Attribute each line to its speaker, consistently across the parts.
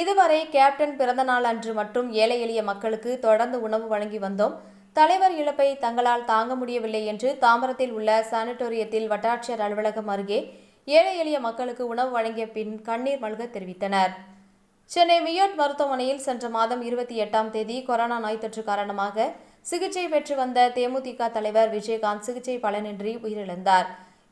Speaker 1: இதுவரை கேப்டன் பிறந்தநாள் அன்று மட்டும் ஏழை எளிய மக்களுக்கு தொடர்ந்து உணவு வழங்கி வந்தோம். தலைவர் இழப்பை தங்களால் தாங்க முடியவில்லை என்று தாம்பரத்தில் உள்ள சானிட்டோரியத்தில் வட்டாட்சியர் அலுவலகம் அருகே ஏழை எளிய மக்களுக்கு உணவு வழங்கிய பின் கண்ணீர் மல்க தெரிவித்தனர். சென்னை மியோட் மருத்துவமனையில் சென்ற மாதம் இருபத்தி எட்டாம் தேதி கொரோனா நோய் தொற்று காரணமாக சிகிச்சை பெற்று வந்த தேமுதிக தலைவர் விஜயகாந்த் சிகிச்சை பலனின்றி உயிரிழந்தார்.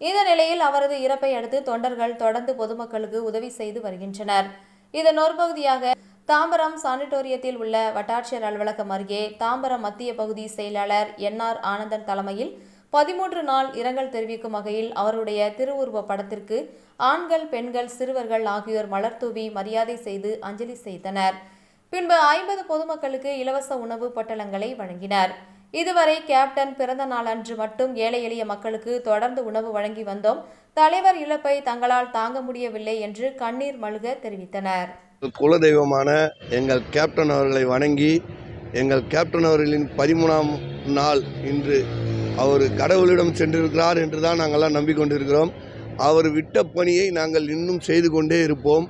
Speaker 1: இந்த நிலையில் அவரது இறப்பை அடுத்து தொண்டர்கள் தொடர்ந்து பொதுமக்களுக்கு உதவி செய்து வருகின்றனர். இதன் ஒரு பகுதியாக தாம்பரம் சானிட்டோரியத்தில் உள்ள வட்டாட்சியர் அலுவலகம் அருகே தாம்பரம் மத்திய பகுதி செயலாளர் என் ஆர் ஆனந்தன் தலைமையில் பதிமூன்று நாள் இரங்கல் தெரிவிக்கும் வகையில் அவருடைய திருவுருவ படத்திற்கு ஆண்கள் பெண்கள் சிறுவர்கள் ஆகியோர் மலர் தூவி மரியாதை செய்து அஞ்சலி செய்தனர் பின்பு ஐம்பது பொதுமக்களுக்கு இலவச உணவு பொட்டலங்களை வழங்கினர். இதுவரை கேப்டன் பிறந்த நாள் அன்று மட்டும் ஏழை எளிய மக்களுக்கு தொடர்ந்து உணவு வழங்கி வந்தோம். தலைவர் இழப்பை தங்களால் தாங்க முடியவில்லை என்று கண்ணீர் மல்க தெரிவித்தனர்.
Speaker 2: குலதெய்வமான எங்கள் கேப்டன் அவர்களை வணங்கி எங்கள் கேப்டன் அவர்களின் பதிமூணாம் நாள் இன்று அவர் கடவுளிடம் சென்றிருக்கிறார் என்று தான் நாங்கள்லாம் நம்பிக்கொண்டிருக்கிறோம். அவர் விட்ட பணியை நாங்கள் இன்னும் செய்து கொண்டே இருப்போம்.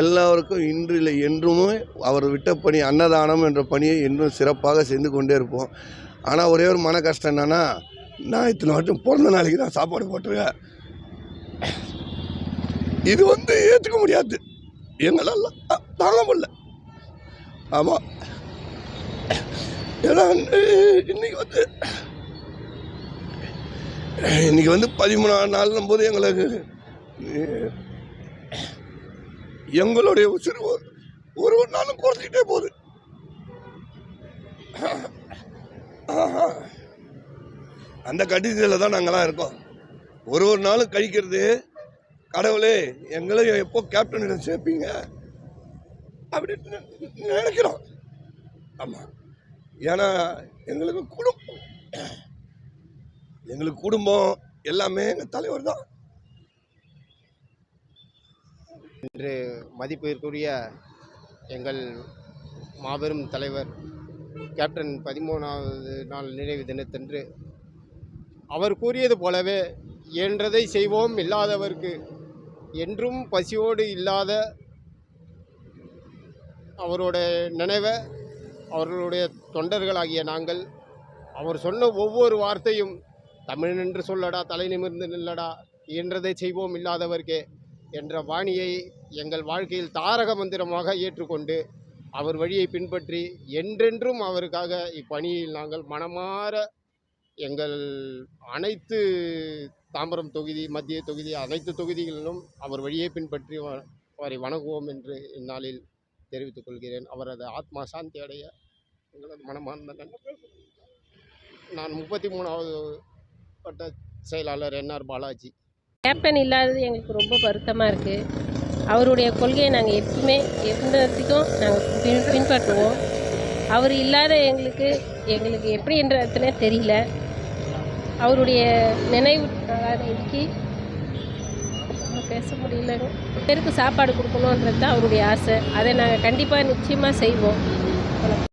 Speaker 2: எல்லாருக்கும் இன்று இல்லை என்றுமே அவர் விட்ட பணி அன்னதானம் என்ற பணியை இன்னும் சிறப்பாக செய்து கொண்டே இருப்போம். ஆனால் ஒரே ஒரு மன கஷ்டம் என்னன்னா நான் இத்தனை வருஷம் பிறந்த நாளைக்கு தான் சாப்பாடு போட்டிருக்கேன். இது வந்து ஏற்றுக்க முடியாது. எங்களால் தாங்க முடியல. ஆமாம் ஏன்னா இன்றைக்கி இன்னைக்கு வந்து இன்னைக்கு வந்து பதிமூணாம் நாள்னும் போது எங்களுக்கு எங்களுடைய உசிறு ஒரு ஒரு ஒரு நாளும் குறைஞ்சிக்கிட்டே போகுது. அந்த கண்டிஷனில் தான் நாங்களாம் இருக்கோம். ஒரு ஒரு நாளும் கழிக்கிறது கடவுளே எங்களை எப்போ கேப்டனிடம் சேர்ப்பீங்க? அப்படின்னு நினைக்கிறோம். ஆமாம் ஏன்னா எங்களுக்கு குடும்பம். எங்களுக்கு குடும்பம் எல்லாமே எங்கள் தலைவர் தான்.
Speaker 3: இன்று மதிப்பிற்குரிய எங்கள் மாபெரும் தலைவர் கேப்டன் பதிமூணாவது நாள் நினைவு தினத்தன்று அவர் கூறியது போலவே இயன்றதை செய்வோம் இல்லாதவர்க்கு என்றும் பசியோடு இல்லாத அவரோட நினைவை அவர்களுடைய தொண்டர்களாகிய நாங்கள் அவர் சொன்ன ஒவ்வொரு வார்த்தையும் தமிழ் என்று சொல்லடா தலை நிமிர்ந்து நில்லடா இயன்றதை செய்வோம் இல்லாதவர்க்கே என்ற வாணியை எங்கள் வாழ்க்கையில் தாரக மந்திரமாக ஏற்றுக்கொண்டு அவர் வழியை பின்பற்றி என்றென்றும் அவருக்காக இப்பணியில் நாங்கள் மனமாற எங்கள் அனைத்து தாம்பரம் தொகுதி மத்திய தொகுதி அனைத்து தொகுதிகளிலும் அவர் வழியை பின்பற்றி அவரை வணங்குவோம் என்று இந்நாளில் தெரிவித்துக் கொள்கிறேன். அவரது ஆத்மா சாந்தி அடைய எங்களது மனமார்ந்த நன்றி நான் முப்பத்தி மூணாவது வட்ட செயலாளர் என்ஆர் பாலாஜி.
Speaker 4: கேப்டன் இல்லாதது எங்களுக்கு ரொம்ப வருத்தமாக இருக்குது அவருடைய கொள்கையை நாங்கள் எப்பவுமே எந்தத்துக்கும் நாங்கள் பின் பின்பற்றுவோம். அவர் இல்லாத எங்களுக்கு எங்களுக்கு எப்படின்றதுனே தெரியல. அவருடைய நினைவு இன்னைக்கு பேச முடியலங்க பேருக்கு சாப்பாடு கொடுக்கணுன்றது தான் அவருடைய ஆசை. அதை நாங்கள் கண்டிப்பாக நிச்சயமாக செய்வோம்.